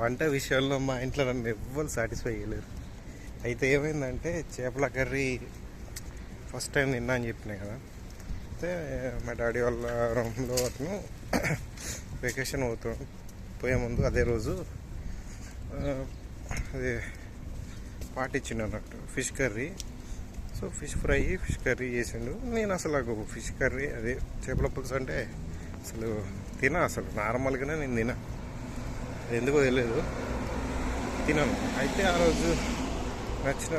వంట విషయంలో మా ఇంట్లో నన్ను ఎవ్వరు సాటిస్ఫై చేయలేరు. అయితే ఏమైందంటే చేపల కర్రీ ఫస్ట్ టైం తిన్నా అని చెప్పినా కదా. అయితే మా డాడీ వాళ్ళ రూమ్లో అతను వెకేషన్ పోతు పోయే ముందు అదే రోజు అది అదే పాటిచ్చిండు అన్నట్టు fish curry so fish fry fish curry చేసిండు. నేను అసలు నాకు ఫిష్ కర్రీ అదే చేపల పులుసు అంటే అసలు తిన అసలు నార్మల్గానే నేను తిన. అది ఎందుకో తెలియదు తినను. అయితే ఆ రోజు నచ్చిన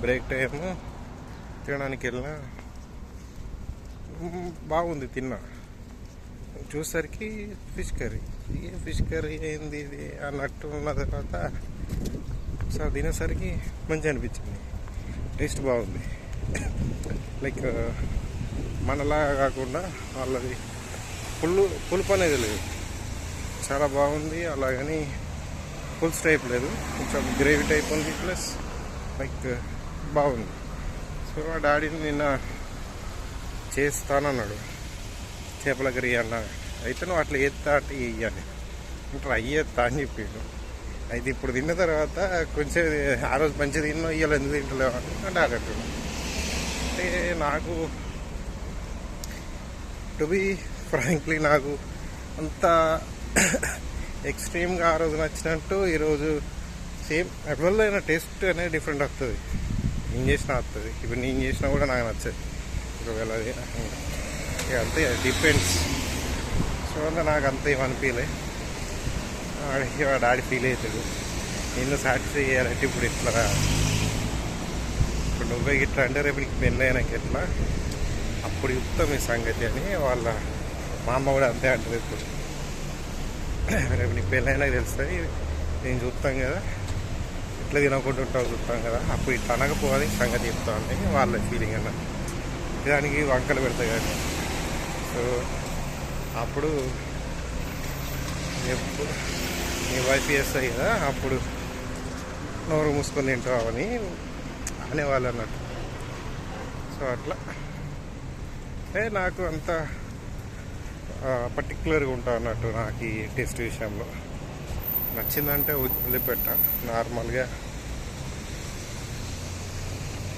బ్రేక్ టైం తినడానికి వెళ్ళినా బాగుంది తిన్నా. చూసరికి ఫిష్ కర్రీ. ఏ ఫిష్ కర్రీ ఏంది ఇది అన్నట్టు ఉన్న తర్వాత సో తినేసరికి మంచి అనిపించింది. టేస్ట్ బాగుంది. లైక్ మనలాగా కాకుండా వాళ్ళది పుల్లు పులుపు అనేది లేదు. చాలా బాగుంది అలాగని ఫుల్స్ టైప్ లేదు. కొంచెం గ్రేవీ టైప్ ఉంది ప్లస్ లైక్ బాగుంది. సో మా డాడీని నిన్న చేస్తానన్నాడు. చేపల కర్రీ అన్న అయితే నువ్వు అట్లా ఎత్తా అంటే ఇయ్యాలి ట్రై చేస్తా అని చెప్పిండు. అయితే ఇప్పుడు తిన్న తర్వాత కొంచెం ఆ రోజు మంచిగా తిన్నా ఇవాళ ఎందుకు తింటలేవు అని డాడీ అంటున్నాడు అంటే నాకు టు బి ఫ్రాంక్లీ నాకు అంత ఎక్స్ట్రీమ్గా ఆ రోజు నచ్చినట్టు ఈరోజు సేమ్ ఎవరిదైనా టేస్ట్ అనేది డిఫరెంట్ వస్తుంది నేను చేసినా వస్తుంది ఇప్పుడు నేను చేసినా కూడా నాకు నచ్చదు. ఒకవేళ అది ఇక అంతే డిపెండ్స్ సో అలా నాకు అంత ఏమనిపించలే ఆడికి వాడు ఆడి ఫీల్ అవుతాడు నిన్ను సాటిస్ఫై చేయాలంటే ఇప్పుడు ఇట్లా ఇప్పుడు నువ్వే ఇట్లా అంటే రేపు నీకు పెళ్ళి అయినాక ఎట్లా? అప్పుడు చెప్తాం ఈ సంగతి అని వాళ్ళ మా అమ్మ కూడా అంతే అంటారు ఇప్పుడు. రేపు నీ పెళ్ళైనా తెలుస్తుంది. నేను చూస్తాం కదా. ఇట్లా తినకుండా ఉంటావు చూస్తాం కదా. అప్పుడు ఇట్లా అనకపోవాలి సంగతి చెప్తా అంటే వాళ్ళ ఫీలింగ్ అన్న. దానికి వంకలు పెడతాయి కానీ సో అప్పుడు ఎప్పుడు నీ వైఫ్ చేస్తాయి కదా అప్పుడు నోరు మూసుకొని తింటావు అని అనేవాళ్ళు అన్నట్టు. సో అట్లా. అంటే నాకు అంత పర్టికులర్గా ఉంటా అన్నట్టు నాకు ఈ టేస్ట్ విషయంలో. నచ్చిందంటే వదిలిపెట్ట నార్మల్గా.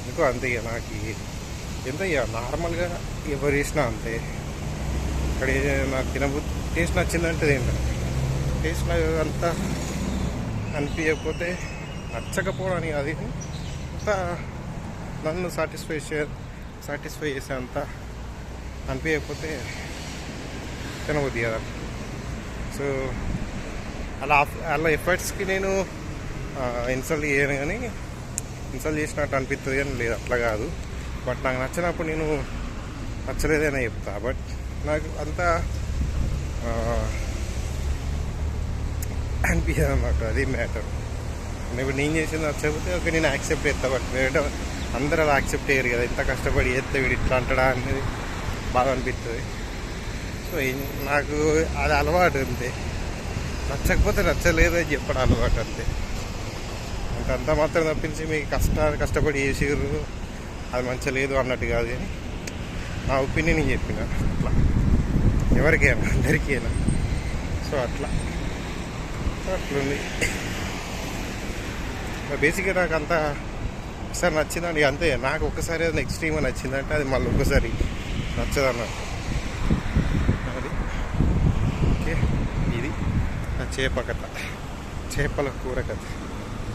ఎందుకో అంతే ఇక నాకు ఎంత ఇక నార్మల్గా ఎవరు చేసినా అంతే. ఇక్కడ నాకు తినబుద్ధి టేస్ట్ నచ్చిందంటే ఏంటంటే టేస్ట్ నాకు అంతా అనిపించకపోతే నచ్చకపోవడానికి అది అంత నన్ను సాటిస్ఫై చే సాటిస్ఫై చేసే అంత అనిపించకపోతే తినబుద్ది కదా సో అలా అలా ఎఫర్ట్స్కి నేను ఇన్సల్ట్ చేయను కానీ ఇన్సల్ట్ చేసినట్టు అనిపిస్తుంది అని లేదు అట్లా కాదు. బట్ నాకు నచ్చినప్పుడు నేను నచ్చలేదని చెప్తా. బట్ నాకు అంత అనిపించదు అన్నమాట అది మ్యాటర్. ఇప్పుడు నేను చేసింది నచ్చకపోతే ఓకే నేను యాక్సెప్ట్ చేస్తా బట్ వేరే అందరూ అలా యాక్సెప్ట్ చేయరు కదా. ఇంత కష్టపడి చేస్తే వీడు ఇట్లా అంటాడా అనేది బాగా అనిపిస్తుంది నాకు అది అలవాటు అంతే. నచ్చకపోతే నచ్చలేదు అని చెప్పడం అలవాటు అంతే. అంటే మాత్రం తప్పించి మీకు కష్టాలు కష్టపడి చేసిర్రు. అది మంచిగా లేదు అన్నట్టు కాదు కానీ నా ఒపీనియన్ నేను చెప్పిన. అట్లా. ఎవరికైనా అందరికైనా. సో అట్లా. సో అట్లుంది. బేసిక్గా నాకు అంత ఒకసారి నచ్చిందండి. అంతే నాకు ఒకసారి అది ఎక్స్ట్రీమ్గా నచ్చిందంటే అది మళ్ళీ ఒకసారి నచ్చదు అన్నట్టు అది ఓకే ఇది నా చేప కథ. చేపల కూర కథ.